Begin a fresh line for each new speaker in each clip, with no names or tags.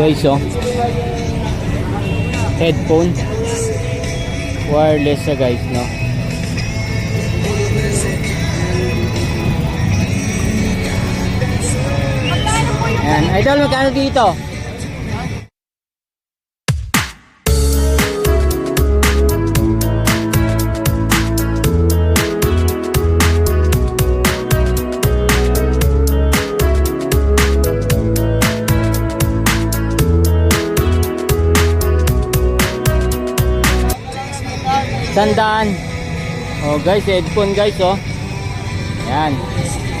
Guys, oh. Headphone. Wireless siya guys, no? Yan. Idol, magkano dito? Sandaan. Oh guys, headphone guys oh. Yan.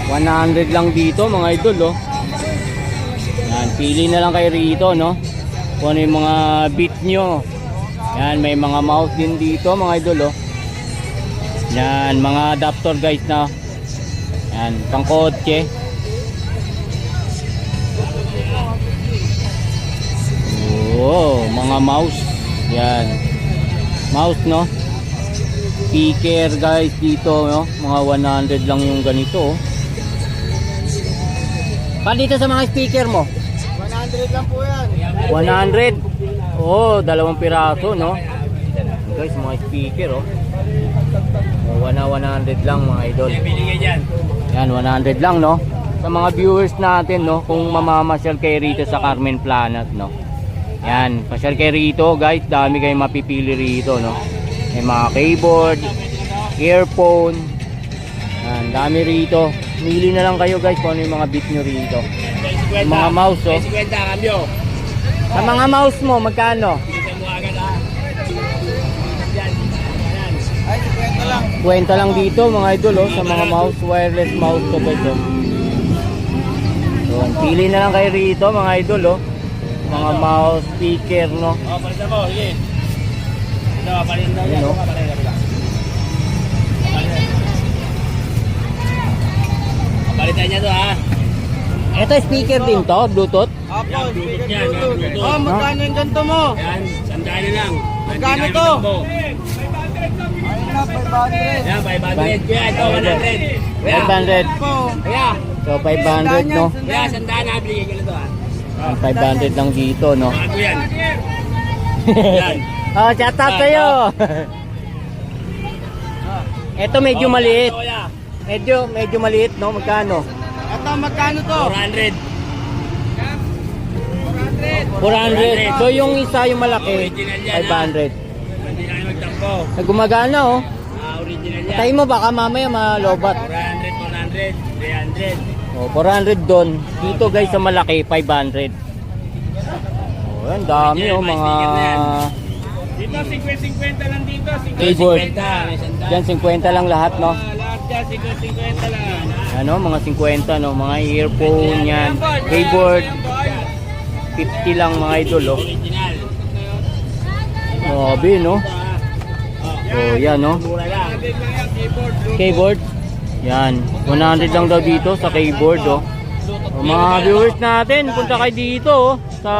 100 lang dito mga idol oh. Yan, pili na lang kayo rito no. Kung ano yung mga beat nyo. Yan, may mga mouse din dito mga idol oh. Yan, mga adapter guys na. Yan, pang kotse. Oh, mga mouse. Yan. Mouse no. Speaker guys dito no. Mga 100 lang yung ganito. Pa dito sa mga speaker mo?
100 lang po yan.
100. Oh, dalawang piraso, no? Guys, mga speaker, oh. oh 100 lang, mga idol. Yan, 100 lang, no? Sa mga viewers natin, no? Kung mamamasyal kayo rito sa Carmen Planet, no? Yan, pasyal kayo rito, guys. Dami kayong mapipili rito, no? May mga keyboard, earphone. Yan, dami rito. Mili na lang kayo, guys, kung ano yung mga bit nyo rito. Yung mga mouse, oh.
50 cambio.
Sa mga mouse mo, magkano?
Kita mo agad ah. Yan. Yan. Ay, 50 lang.
Dito mga idol oh, sa mga mouse, wireless mouse to guys oh. Yun, pili na lang kayo rito mga idol oh. Mga mouse, speaker no.
Oh, Sige. Ito, palitan.
Ano?
Niya to ha.
Ito speaker din to, Bluetooth.
Apo, yan, Bluetooth yan. yan, Bluetooth.
Oh, magkano yung ganito mo?
Yan, sandaan na lang.
Magkano to? Ayun na, 500.
Yan, 500. Kuya, ito, 100. Kuya,
500.
Po.
kuya.
So 500 no.
Kuya, sandaan na. Bigyan ko na to ha.
Ang 500 lang dito no.
Bago yan. Yan.
Oh, shout out kayo. Ito medyo
Oh,
maliit. Medyo medyo maliit no, magkano?
Ito, magkano to?
400.
400. So yung isa yung malaki,
Original yan,
500.
Hindi na kayo magtampo.
Nag gumagana oh.
Ah, original yan.
Tayo mo baka mamaya malobat.
400, 400, 300.
Oh, 400 doon. Dito guys sa malaki 500. Oh, yan dami oh mga
Dito, 50-50 lang dito. 50,
Keyboard.
50, may sandaan.
Diyan 50 lang lahat no.
Ah, lahat dyan, 50-50 lang.
Ano, mga 50 no, mga earphone yan, keyboard 50 lang mga idol oh. Grabe no. Oh, yan no. Keyboard. Yan, 100 lang daw dito sa keyboard oh. Oh, mga viewers natin, punta kayo dito oh, sa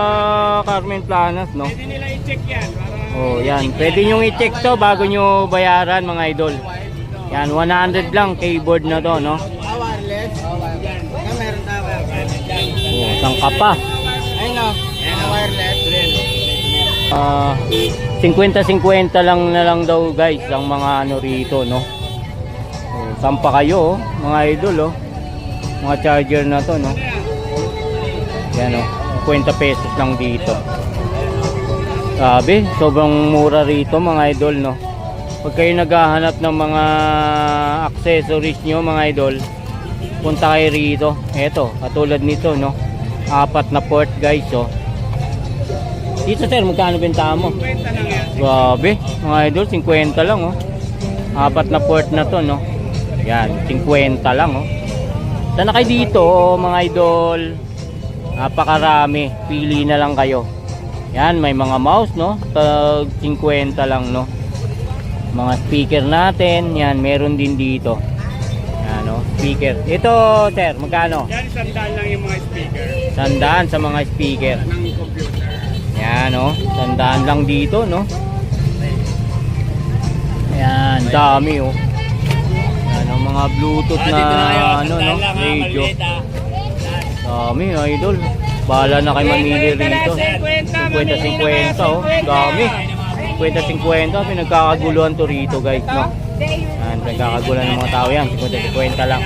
Carmen Planas no.
Pwede nila i-check yan.
Oh, yan. Pwede nyo i-check to bago nyo bayaran mga idol. Yan, 100 lang keyboard na to, no?
Wireless? Meron tayo.
Oh, sangka pa.
Ayun o. Ah, wireless.
Ah, 50-50 lang na lang daw guys ang mga ano rito, no? Oh, sampa kayo, oh, mga idol, oh. Mga charger na to, no? Yan, oh. 50 pesos lang dito. Sabi, sobrang mura rito mga idol, no? Pag kayo naghahanap ng mga accessories nyo mga idol, punta kayo rito. Eto, katulad nito, no? Apat na port guys, oh. Dito sir, magkano bentahan mo?
50 lang yan.
Grabe, mga idol, 50 lang, oh. Apat na port na to, no? Yan, 50 lang, oh. Sana kayo dito, mga idol. Napakarami. Pili na lang kayo. Yan, may mga mouse, no? Tag 50 lang, no? Mga speaker natin, yan, meron din dito. Yan, no? Speaker. Ito, sir, magkano?
Yan, sandaan lang yung mga speaker
Sandaan sa mga speaker.
ng computer.
Yan, no? Sandaan lang dito, no? Ayan, dami, oh. Yan, ang mga bluetooth
Ah,
na, ano, no? Radio. Dami, idol. Bahala na kayo mamili rito. 50-50 oh. Dami. 50-50. Pinagkakaguluhan to rito guys. No? Yan, pinagkakaguluhan ng mga tao yan. 50-50 lang.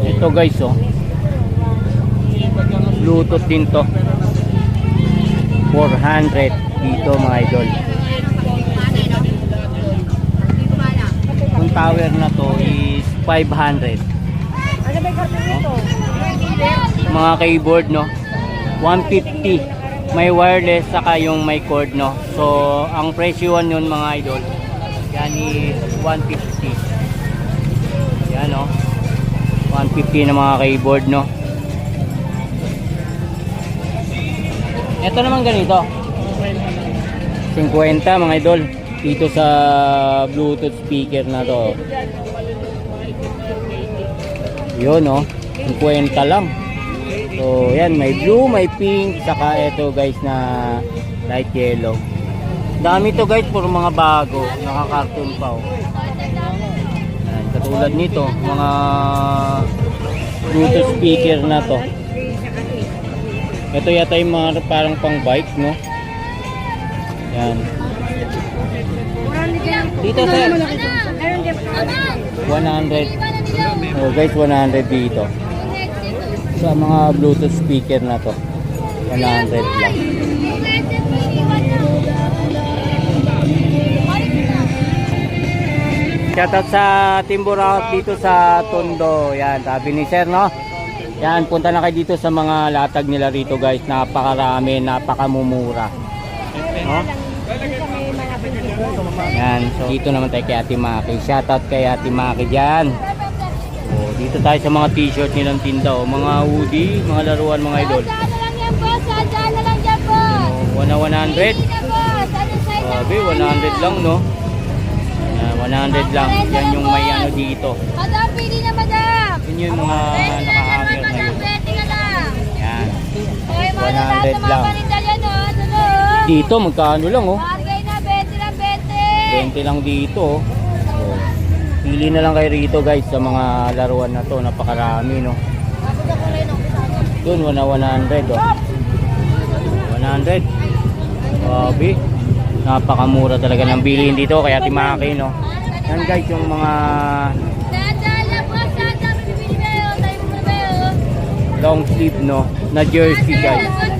Ito guys oh. Bluetooth din to. 400 dito mga idol. Yung tower na to is 500. Mga keyboard no. 150. May wireless saka yung may cord no. So ang presyo yun mga idol. Yan is 150. Yan no. 150 na mga keyboard no. Ito naman ganito. 50 mga idol. Dito sa Bluetooth speaker na to. Yun oh. 50 lang. So yan, may blue, may pink, saka ito guys na light yellow. Dami to guys, puro mga bago. Naka-cartoon pa oh. Yan, katulad nito, mga Bluetooth speaker na to. Ito yata yung mga parang pang bike, no? Yan. Dito sir, 100. Oh guys, 100 dito. Sa mga Bluetooth speaker na to. 100 lang. Shoutout sa Timburakot dito sa Tondo. Yan, sabi ni Sir, no? Yan, punta na kayo dito sa mga latag nila rito guys. Napakarami, napakamumura. No? Yan, so dito naman tayo kay Ate Maki. Shoutout kay Ate Maki dyan. Oh, dito tayo sa mga t-shirt nilang tinda. Oh. Mga hoodie, mga laruan, mga idol.
Saan na lang yan po? Saan na lang yan po?
Oh, 1 100.
Hindi na po. Saan na side
Sabi, 100 lang, no? Yan, 100 lang. Yan yung may ano dito.
Madam, pili na madam.
Yun yung mga
Pwede na naman
nakahanger
madam.
ngayon. Yan.
Okay, mga
100
lahat ng mga
lang.
paninda yan o. Ano o?
Dito, magkano lang, oh.
Bargay na, 20 lang, 20.
20 lang dito. So, pili na lang kayo rito, guys, sa mga laruan na to. Napakarami, no? Yun, 1 100, oh. 100. Grabe. Napakamura talaga ng bilhin dito, kaya timaki, no? Yan, guys, yung mga long sleeve, no? Na jersey, guys.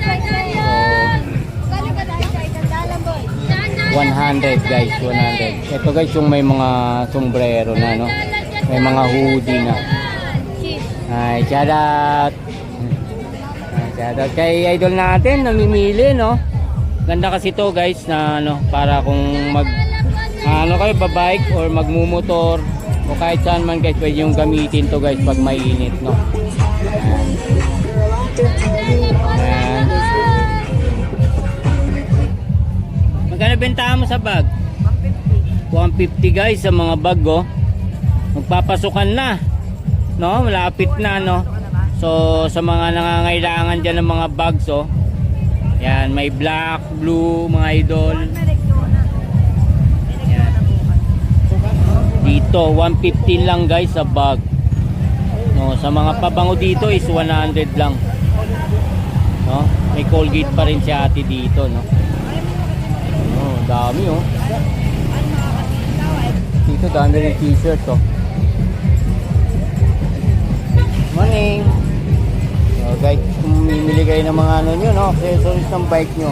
100 guys, 100. Ito guys yung may mga sombrero na no. May mga hoodie na. Ay, shout out. Ay, shout out kay idol natin, namimili no. Ganda kasi to guys na ano, para kung mag ano kayo, babike or magmumotor o kahit saan man guys, pwede yung gamitin to guys pag mainit no. Magkano bentahan mo sa bag? 150 guys sa mga bag oh. Magpapasukan na. No, malapit na no. So sa mga nangangailangan diyan ng mga bags oh. Yan, may black, blue, mga idol. Yan. Dito 115 lang guys sa bag. No, sa mga pabango dito is 100 lang. No? May Colgate pa rin si ate dito, no. Oh, dami oh. Dito dami rin t-shirt oh. Morning. So guys, kung mimili kayo ng mga ano nyo, no, accessories ng bike nyo.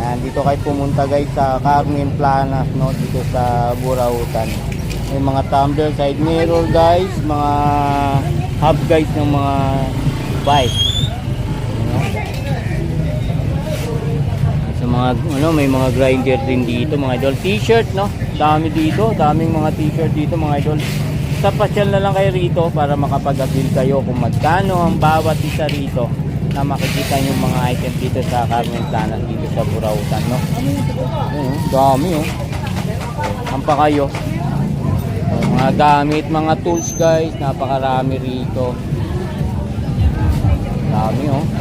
Yan, dito kayo pumunta guys sa Carmen Planas, no, dito sa Burautan. May mga tumbler, side mirror guys, mga hub guys ng mga bike. Sa mga ano, may mga grinder din dito, mga idol. T-shirt, no? Dami dito, daming mga t-shirt dito, mga idol. Sa pasyal na lang kayo rito para makapag-avail kayo kung magkano ang bawat isa rito na makikita yung mga item dito sa Carmen Planas dito sa Burautan, no? Ayun, dami, oh. Ang pa kayo. Mga gamit, mga tools guys, napakarami rito. Dami, oh.